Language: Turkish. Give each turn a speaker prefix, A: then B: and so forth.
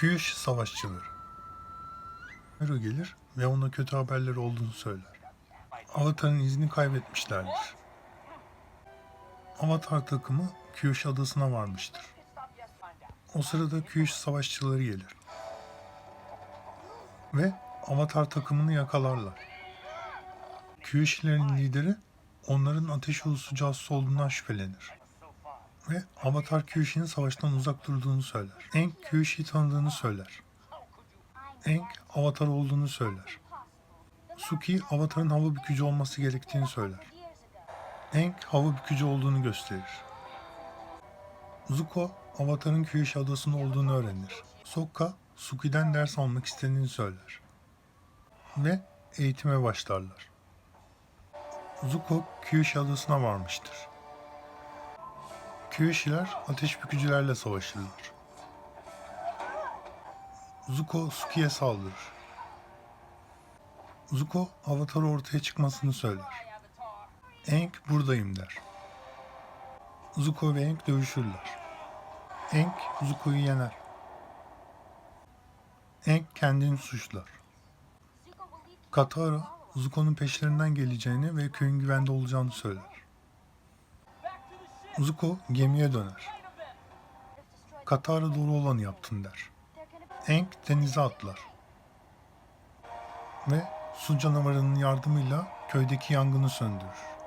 A: Kyush savaşçıları. Hero gelir ve ona kötü haberleri olduğunu söyler. Avatar'ın izini kaybetmişlerdir. Avatar takımı Kyush adasına varmıştır. O sırada Kyush savaşçıları gelir. Ve Avatar takımını yakalarlar. Kyush'lerin lideri onların ateş ulusu casus olduğundan şüphelenir. Ve Avatar Kyushi'nin savaştan uzak durduğunu söyler. Aang Kyushi'yi tanıdığını söyler. Aang Avatar olduğunu söyler. Suki Avatar'ın hava bükücü olması gerektiğini söyler. Aang hava bükücü olduğunu gösterir. Zuko Avatar'ın Kyushi adasında olduğunu öğrenir. Sokka Suki'den ders almak istediğini söyler. Ve eğitime başlarlar. Zuko Kyushi adasına varmıştır. Kyushiler ateş bükücülerle savaşırlar. Zuko Suki'ye saldırır. Zuko Avatar'ı ortaya çıkmasını söyler. Aang buradayım der. Zuko ve Aang dövüşürler. Aang Zuko'yu yener. Aang kendini suçlar. Katara Zuko'nun peşlerinden geleceğini ve köyün güvende olacağını söyler. Zuko gemiye döner. Katara doğru olanı yaptın der. Aang denize atlar. Ve su canavarının yardımıyla köydeki yangını söndürür.